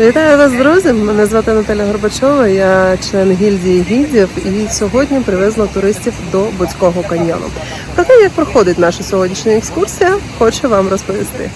Вітаю вас, друзі! Мене звати Наталя Горбачова, я член гільдії гідів і сьогодні привезла туристів до Буцького каньйону. Про те, як проходить наша сьогоднішня екскурсія, хочу вам розповісти.